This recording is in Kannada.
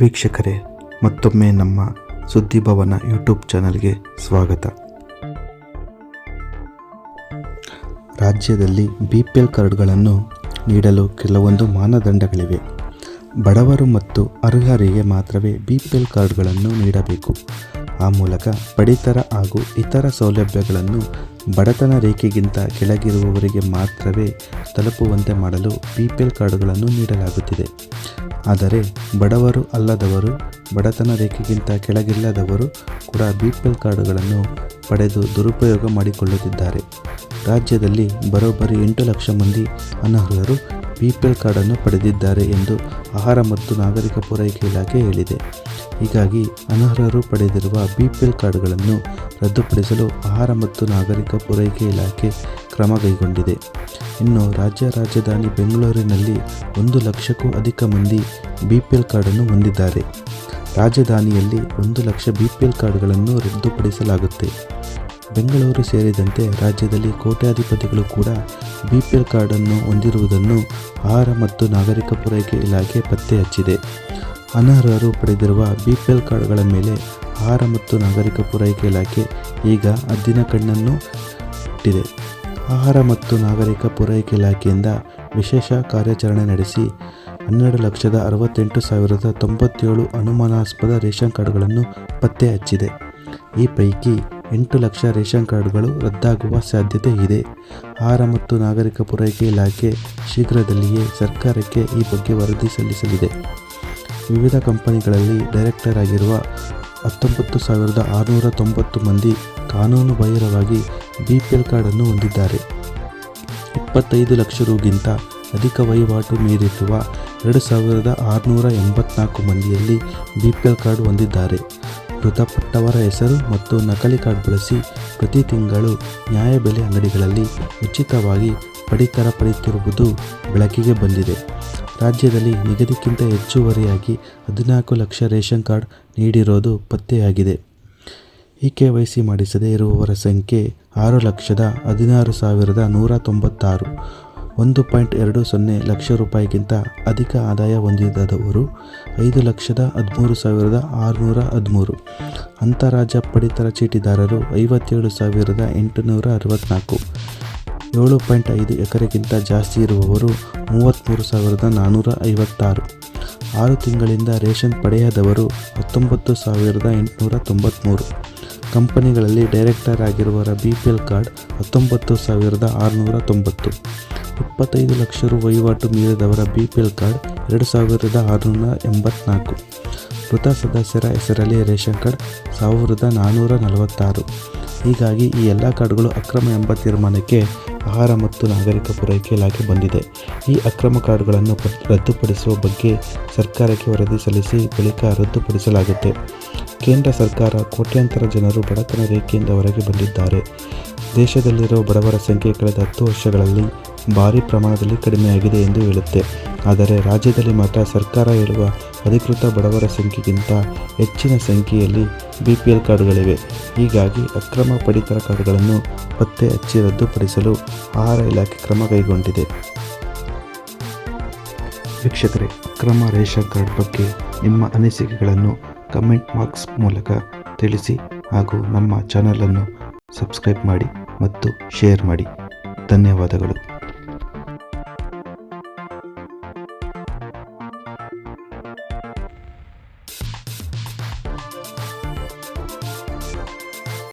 ವೀಕ್ಷಕರೇ, ಮತ್ತೊಮ್ಮೆ ನಮ್ಮ ಸುದ್ದಿಭವನ ಯೂಟ್ಯೂಬ್ ಚಾನಲ್ಗೆ ಸ್ವಾಗತ. ರಾಜ್ಯದಲ್ಲಿ ಬಿ ಪಿ ಎಲ್ ಕಾರ್ಡ್ಗಳನ್ನು ನೀಡಲು ಕೆಲವೊಂದು ಮಾನದಂಡಗಳಿವೆ. ಬಡವರು ಮತ್ತು ಅರ್ಹರಿಗೆ ಮಾತ್ರವೇ ಬಿ ಪಿ ಎಲ್ ಕಾರ್ಡ್ಗಳನ್ನು ನೀಡಬೇಕು. ಆ ಮೂಲಕ ಪಡಿತರ ಹಾಗೂ ಇತರ ಸೌಲಭ್ಯಗಳನ್ನು ಬಡತನ ರೇಖೆಗಿಂತ ಕೆಳಗಿರುವವರಿಗೆ ಮಾತ್ರವೇ ತಲುಪುವಂತೆ ಮಾಡಲು ಬಿ ಪಿ ಎಲ್ ಕಾರ್ಡ್ಗಳನ್ನು ನೀಡಲಾಗುತ್ತಿದೆ. ಆದರೆ ಬಡವರು ಅಲ್ಲದವರು, ಬಡತನ ರೇಖೆಗಿಂತ ಕೆಳಗಿಲ್ಲದವರು ಕೂಡ ಬಿ ಪಿ ಎಲ್ ಕಾರ್ಡುಗಳನ್ನು ಪಡೆದು ದುರುಪಯೋಗ ಮಾಡಿಕೊಳ್ಳುತ್ತಿದ್ದಾರೆ. ರಾಜ್ಯದಲ್ಲಿ ಬರೋಬ್ಬರಿ ಎಂಟು ಲಕ್ಷ ಮಂದಿ ಅನರ್ಹರು ಬಿ ಪಿ ಎಲ್ ಕಾರ್ಡನ್ನು ಪಡೆದಿದ್ದಾರೆ ಎಂದು ಆಹಾರ ಮತ್ತು ನಾಗರಿಕ ಪೂರೈಕೆ ಇಲಾಖೆ ಹೇಳಿದೆ. ಹೀಗಾಗಿ ಅನರ್ಹರು ಪಡೆದಿರುವ ಬಿ ಪಿ ಎಲ್ ಕಾರ್ಡ್ಗಳನ್ನು ರದ್ದುಪಡಿಸಲು ಆಹಾರ ಮತ್ತು ನಾಗರಿಕ ಪೂರೈಕೆ ಇಲಾಖೆ ಕ್ರಮ ಕೈಗೊಂಡಿದೆ. ಇನ್ನು ರಾಜ್ಯ ರಾಜಧಾನಿ ಬೆಂಗಳೂರಿನಲ್ಲಿ ಒಂದು ಲಕ್ಷಕ್ಕೂ ಅಧಿಕ ಮಂದಿ ಬಿ ಪಿ ಎಲ್ ಕಾರ್ಡನ್ನು ಹೊಂದಿದ್ದಾರೆ. ರಾಜಧಾನಿಯಲ್ಲಿ ಒಂದು ಲಕ್ಷ ಬಿ ಪಿ ಎಲ್ ಕಾರ್ಡ್ಗಳನ್ನು ರದ್ದುಪಡಿಸಲಾಗುತ್ತೆ. ಬೆಂಗಳೂರು ಸೇರಿದಂತೆ ರಾಜ್ಯದಲ್ಲಿ ಕೋಟ್ಯಾಧಿಪತಿಗಳು ಕೂಡ ಬಿ ಪಿ ಎಲ್ ಕಾರ್ಡನ್ನು ಹೊಂದಿರುವುದನ್ನು ಆಹಾರ ಮತ್ತು ನಾಗರಿಕ ಪೂರೈಕೆ ಇಲಾಖೆ ಪತ್ತೆ ಹಚ್ಚಿದೆ ಅನರ್ಹರು ಪಡೆದಿರುವ ಬಿ ಪಿ ಎಲ್ ಕಾರ್ಡ್ಗಳ ಮೇಲೆ ಆಹಾರ ಮತ್ತು ನಾಗರಿಕ ಪೂರೈಕೆ ಇಲಾಖೆ ಈಗ ಹದ್ದಿನ ಕಣ್ಣನ್ನು ಇಟ್ಟಿದೆ ಆಹಾರ ಮತ್ತು ನಾಗರಿಕ ಪೂರೈಕೆ ಇಲಾಖೆಯಿಂದ ವಿಶೇಷ ಕಾರ್ಯಾಚರಣೆ ನಡೆಸಿ ಹನ್ನೆರಡು ಲಕ್ಷದ ಅರವತ್ತೆಂಟು ಸಾವಿರದ ತೊಂಬತ್ತೇಳು ಅನುಮಾನಾಸ್ಪದ ರೇಷನ್ ಕಾರ್ಡ್ಗಳನ್ನು ಪತ್ತೆ ಹಚ್ಚಿದೆ. ಈ ಪೈಕಿ ಎಂಟು ಲಕ್ಷ ರೇಷನ್ ಕಾರ್ಡ್ಗಳು ರದ್ದಾಗುವ ಸಾಧ್ಯತೆ ಇದೆ. ಆಹಾರ ಮತ್ತು ನಾಗರಿಕ ಪೂರೈಕೆ ಇಲಾಖೆ ಶೀಘ್ರದಲ್ಲಿಯೇ ಸರ್ಕಾರಕ್ಕೆ ಈ ಬಗ್ಗೆ ವರದಿ ಸಲ್ಲಿಸಲಿದೆ. ವಿವಿಧ ಕಂಪನಿಗಳಲ್ಲಿ ಡೈರೆಕ್ಟರ್ ಆಗಿರುವ ಹತ್ತೊಂಬತ್ತು ಸಾವಿರದ ಆರುನೂರ ತೊಂಬತ್ತು ಮಂದಿ ಕಾನೂನು ಬಾಹಿರವಾಗಿ ಬಿ ಪಿ ಎಲ್ ಕಾರ್ಡನ್ನು ಹೊಂದಿದ್ದಾರೆ. ಇಪ್ಪತ್ತೈದು ಲಕ್ಷ ರುಗಿಂತ ಅಧಿಕ ವಹಿವಾಟು ಮೀರಿರುವ ಎರಡು ಸಾವಿರದ ಆರುನೂರ ಎಂಬತ್ನಾಲ್ಕು ಮಂದಿಯಲ್ಲಿ ಬಿ ಪಿ ಎಲ್ ಕಾರ್ಡ್ ಹೊಂದಿದ್ದಾರೆ. ಮೃತಪಟ್ಟವರ ಹೆಸರು ಮತ್ತು ನಕಲಿ ಕಾರ್ಡ್ ಬಳಸಿ ಪ್ರತಿ ತಿಂಗಳು ನ್ಯಾಯಬೆಲೆ ಅಂಗಡಿಗಳಲ್ಲಿ ಉಚಿತವಾಗಿ ಪಡಿತರ ಪಡೆಯುತ್ತಿರುವುದು ಬೆಳಕಿಗೆ ಬಂದಿದೆ. ರಾಜ್ಯದಲ್ಲಿ ನಿಗದಿಕ್ಕಿಂತ ಹೆಚ್ಚುವರಿಯಾಗಿ ಹದಿನಾಲ್ಕು ಲಕ್ಷ ರೇಷನ್ ಕಾರ್ಡ್ ನೀಡಿರೋದು ಪತ್ತೆಯಾಗಿದೆ. ಇ ಕೆ ವೈ ಸಿ ಮಾಡಿಸದೇ ಇರುವವರ ಸಂಖ್ಯೆ ಆರು ಲಕ್ಷದ ಹದಿನಾರು ಸಾವಿರದ ನೂರ ತೊಂಬತ್ತಾರು. ಒಂದು ಪಾಯಿಂಟ್ ಎರಡು ಸೊನ್ನೆ ಲಕ್ಷ ರೂಪಾಯಿಗಿಂತ ಅಧಿಕ ಆದಾಯ ಹೊಂದಿದವರು ಐದು ಲಕ್ಷದ ಹದಿಮೂರು ಸಾವಿರದ ಆರುನೂರ ಹದಿಮೂರು. ಅಂತಾರಾಜ್ಯ ಪಡಿತರ ಚೀಟಿದಾರರು ಐವತ್ತೇಳು ಸಾವಿರದ ಎಂಟುನೂರ ಅರವತ್ತ್ನಾಲ್ಕು ಏಳು ಪಾಯಿಂಟ್ ಐದು ಎಕರೆಗಿಂತ ಜಾಸ್ತಿ ಇರುವವರು ಮೂವತ್ತ್ಮೂರು ಸಾವಿರದ ನಾನ್ನೂರ ಐವತ್ತಾರು. ಆರು ತಿಂಗಳಿಂದ ರೇಷನ್ ಪಡೆಯದವರು ಹತ್ತೊಂಬತ್ತು ಸಾವಿರದ ಎಂಟುನೂರ ತೊಂಬತ್ತ್ಮೂರು ಕಂಪನಿಗಳಲ್ಲಿ ಡೈರೆಕ್ಟರ್ ಆಗಿರುವವರ ಬಿ ಪಿ ಎಲ್ ಕಾರ್ಡ್ ಹತ್ತೊಂಬತ್ತು ಸಾವಿರದ ಆರುನೂರ ತೊಂಬತ್ತು. ಇಪ್ಪತ್ತೈದು ಲಕ್ಷ ರು ವಹಿವಾಟು ಮೀರಿದವರ ಬಿ ಪಿ ಎಲ್ ಕಾರ್ಡ್ ಎರಡು ಸಾವಿರದ ಆರುನೂರ ಎಂಬತ್ನಾಲ್ಕು. ಮೃತ ಸದಸ್ಯರ ಹೆಸರಲ್ಲಿ ರೇಷನ್ ಕಾರ್ಡ್ ಸಾವಿರದ ನಾನ್ನೂರ ನಲವತ್ತಾರು. ಹೀಗಾಗಿ ಈ ಎಲ್ಲ ಕಾರ್ಡ್ಗಳು ಅಕ್ರಮ ಎಂಬ ತೀರ್ಮಾನಕ್ಕೆ ಆಹಾರ ಮತ್ತು ನಾಗರಿಕ ಪೂರೈಕೆ ಇಲಾಖೆ ಬಂದಿದೆ. ಈ ಅಕ್ರಮ ಕಾರ್ಡ್ಗಳನ್ನು ರದ್ದುಪಡಿಸುವ ಬಗ್ಗೆ ಸರ್ಕಾರಕ್ಕೆ ವರದಿ ಸಲ್ಲಿಸಿ ಬಳಿಕ ರದ್ದುಪಡಿಸಲಾಗುತ್ತೆ. ಕೇಂದ್ರ ಸರ್ಕಾರ ಕೋಟ್ಯಾಂತರ ಜನರು ಬಡತನ ರೇಖೆಯಿಂದ ಹೊರಗೆ ಬಂದಿದ್ದಾರೆ. ದೇಶದಲ್ಲಿರುವ ಬಡವರ ಸಂಖ್ಯೆ ಕಳೆದ ಹತ್ತು ವರ್ಷಗಳಲ್ಲಿ ಭಾರಿ ಪ್ರಮಾಣದಲ್ಲಿ ಕಡಿಮೆಯಾಗಿದೆ ಎಂದು ಹೇಳುತ್ತೆ. ಆದರೆ ರಾಜ್ಯದಲ್ಲಿ ಮಾತ್ರ ಸರ್ಕಾರ ಹೇಳುವ ಅಧಿಕೃತ ಬಡವರ ಸಂಖ್ಯೆಗಿಂತ ಹೆಚ್ಚಿನ ಸಂಖ್ಯೆಯಲ್ಲಿ ಬಿ ಪಿ ಎಲ್ ಕಾರ್ಡ್ಗಳಿವೆ. ಹೀಗಾಗಿ ಅಕ್ರಮ ಪಡಿತರ ಕಾರ್ಡ್ಗಳನ್ನು ಪತ್ತೆ ಹಚ್ಚಿ ರದ್ದುಪಡಿಸಲು ಆಹಾರ ಇಲಾಖೆ ಕ್ರಮ ಕೈಗೊಂಡಿದೆ. ವೀಕ್ಷಕರೇ, ಅಕ್ರಮ ರೇಷನ್ ಕಾರ್ಡ್ ಬಗ್ಗೆ ನಿಮ್ಮ ಅನಿಸಿಕೆಗಳನ್ನು ಕಮೆಂಟ್ ಮಾರ್ಕ್ಸ್ ಮೂಲಕ ತಿಳಿಸಿ ಹಾಗೂ ನಮ್ಮ ಚಾನಲನ್ನು ಸಬ್ಸ್ಕ್ರೈಬ್ ಮಾಡಿ ಮತ್ತು ಶೇರ್ ಮಾಡಿ. ಧನ್ಯವಾದಗಳು.